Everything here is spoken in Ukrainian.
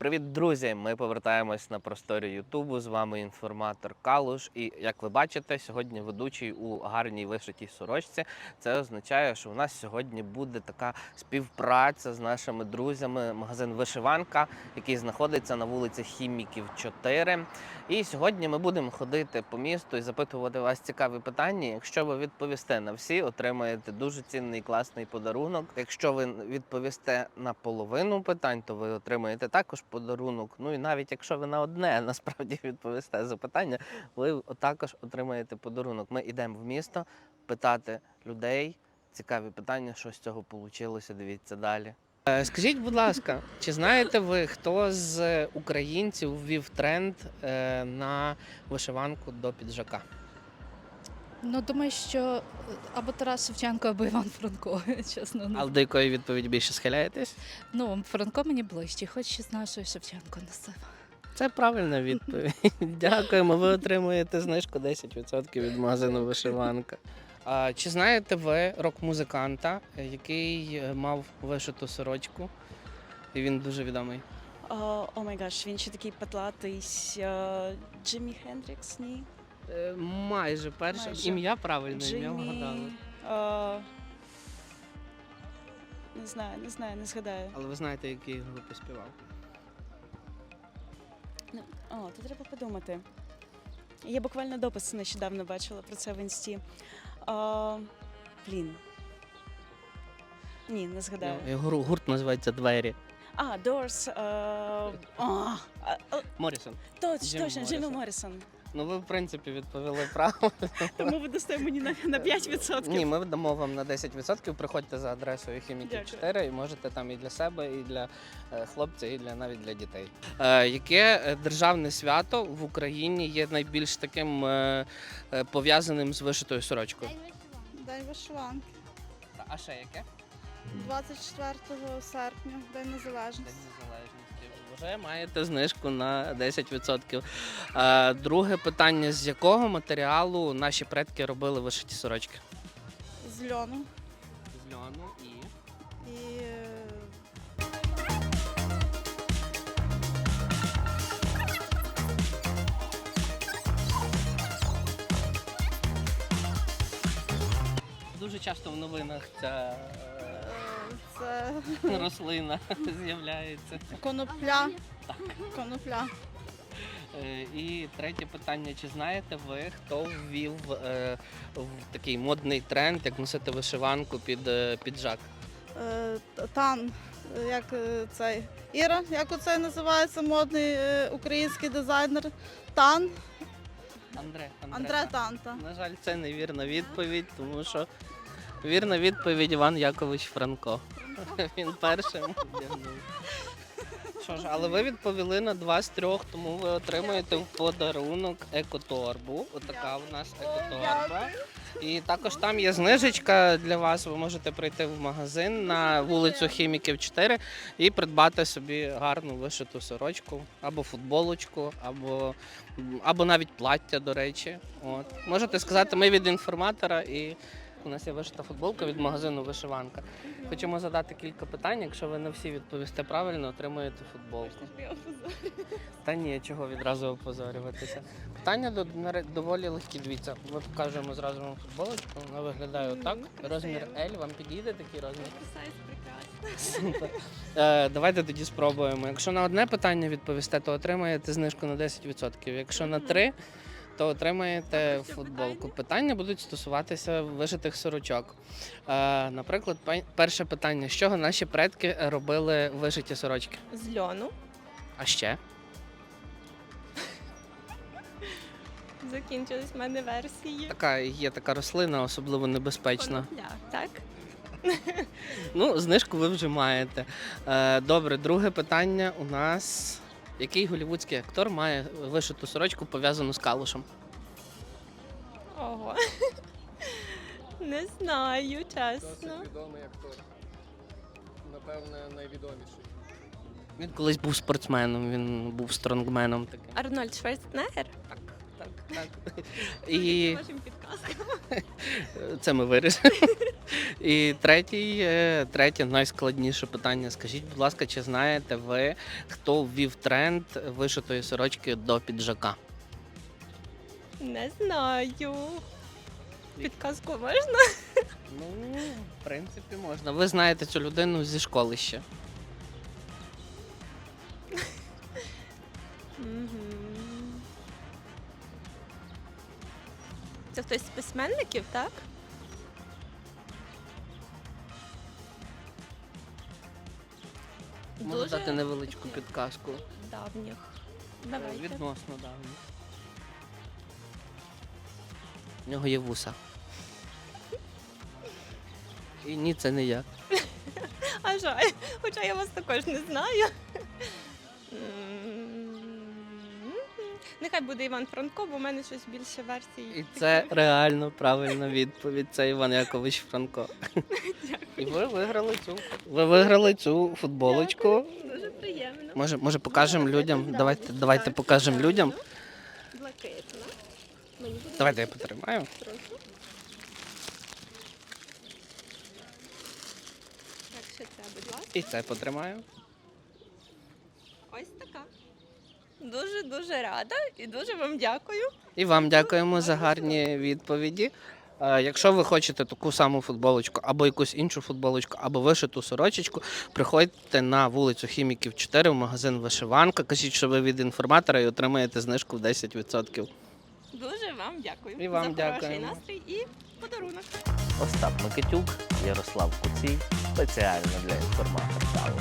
Привіт, друзі! Ми повертаємось на просторі Ютубу. З вами інформатор Калуш. І як ви бачите, сьогодні ведучий у гарній вишитій сорочці. Це означає, що у нас сьогодні буде така співпраця з нашими друзями. Магазин Вишиванка, який знаходиться на вулиці Хіміків 4. І сьогодні ми будемо ходити по місту і запитувати вас цікаві питання. Якщо ви відповісте на всі, отримаєте дуже цінний класний подарунок. Якщо ви відповісте на половину питань, то ви отримаєте також подарунок. Ну і навіть якщо ви на одне насправді відповісте запитання, ви також отримаєте подарунок. Ми йдемо в місто питати людей цікаві питання, що з цього вийшло. Дивіться далі. Е, Скажіть, будь ласка, чи знаєте ви, хто з українців ввів тренд е, на вишиванку до піджака? Ну, думаю, що е, або Тарас Шевченко, або Іван Франко, чесно. Ну, Але до якої відповіді більше схиляєтесь? ну Франко мені ближче, хоч знаю, що Шевченко носив. Це правильна відповідь. Дякуємо. Ви отримуєте знижку 10% від магазину вишиванка. А, чи знаєте ви рок-музиканта, який е, мав вишиту сорочку? І він дуже відомий. О, о май гаш, він ще такий патлатий. е, Джиммі Хендрікс, ні? Е, Майже перше Майже. ім'я правильне, ім'я вгадали. е, Не знаю, не знаю, не згадаю. Але ви знаєте, який групи співав? Ну, О, то треба подумати. Я буквально допис нещодавно бачила про це в інсті. О, блін. Ні, не згадаю. Його гурт- гурт називається Двері. А, Doors. е, а, Морісон. Точно, Джим точно, Джиммі Моррисон. Моррисон. Ну ви в принципі відповіли правильно. Тому ви дасте мені на, на 5%. Ні, ми дамо вам на 10%. Приходьте за адресою Хіміки Дякую. 4 і можете там і для себе, і для е, хлопця, і для навіть для дітей. Е, яке е, державне свято в Україні є найбільш таким е, е, пов'язаним з вишитою сорочкою? День вишиванки. А ще яке? 24 серпня, День Незалежності. День Незалежності. Вже маєте знижку на 10%. Е, друге питання: з якого матеріалу наші предки робили вишиті сорочки? З льону. З льону і. І Дуже часто в новинах ця це рослина з'являється. конопля. Конопля. Е, І третє питання: чи знаєте ви, хто ввів е, в такий модний тренд, як носити вишиванку під е, піджак? Е, Тан. Як е, цей Іра, як оцей називається модний е, український дизайнер Тан. Андре. Андре Танта. На жаль, це невірна відповідь, тому що вірна відповідь Іван Якович Франко. Він першим вдягнув. Що ж, але ви відповіли на два з трьох, тому ви отримуєте в подарунок екоторбу. Отака у нас екоторба. І також там є знижечка для вас. Ви можете прийти в магазин на вулицю Хіміків 4 і придбати собі гарну вишиту сорочку або футболочку, або, або навіть плаття, до речі. От. Можете сказати, ми від інформатора і. У нас є вишита футболка від магазину Вишиванка. Хочемо задати кілька питань. Якщо ви на всі відповісте правильно, отримуєте футболку. Та ні, чого відразу опозорюватися. Питання до- доволі легкі. Дивіться, ми покажемо зразу вам футболочку. Вона виглядає отак. Розмір L. Вам підійде такий розмір? Супер. Е, Давайте тоді спробуємо. Якщо на одне питання відповісте, то отримаєте знижку на 10%. Якщо на три, то отримаєте футболку. Питання будуть стосуватися вишитих сорочок. Е, Наприклад, перше питання: з чого наші предки робили вишиті сорочки? З льону. А ще? Закінчились в мене версії. Така є така рослина, особливо небезпечна. Конопля, так? Ну, знижку ви вже маєте. Е, Добре, друге питання у нас. Який голівудський актор має вишиту сорочку пов'язану з калушем? Ого. Не знаю, чесно. Досить відомий актор. Напевне, найвідоміший. Він колись був спортсменом, він був стронгменом таким. Арнольд Шварценеггер? Так, так, так. І Вашим підказкам. це ми вирішимо. І третій, е, третє найскладніше питання. Скажіть, будь ласка, чи знаєте ви, хто ввів тренд вишитої сорочки до піджака? Не знаю. Підказку можна? Ну, в принципі, можна. Ви знаєте цю людину зі школи ще. Це хтось з письменників, так? Можу дати невеличку підказку. давніх. Е, Давайте. Відносно давніх. В нього є вуса. І ні, це не я. А жаль, хоча я вас також не знаю. М, Нехай буде Іван Франко, бо в мене щось більше версій. І це реально правильна відповідь. Це Іван Якович Франко. І ви виграли цю. Ви виграли цю футболочку. Дуже приємно. Може, може покажемо людям. Давайте, давайте покажемо людям. Блакитна. Мені буде Давайте я потримаю. Прошу. Так, ще це, будь ласка. І це потримаю. Ось така. Дуже дуже рада і дуже вам дякую. І вам дякуємо за гарні відповіді. Е, Якщо ви хочете таку саму футболочку, або якусь іншу футболочку, або вишиту сорочечку, приходьте на вулицю Хіміків 4 в магазин Вишиванка. Кажіть, що ви від інформатора і отримаєте знижку в 10%. Дуже вам дякую І вам за хороший дякуємо. настрій і подарунок. Остап Микитюк, Ярослав Куцій, спеціально для інформатора.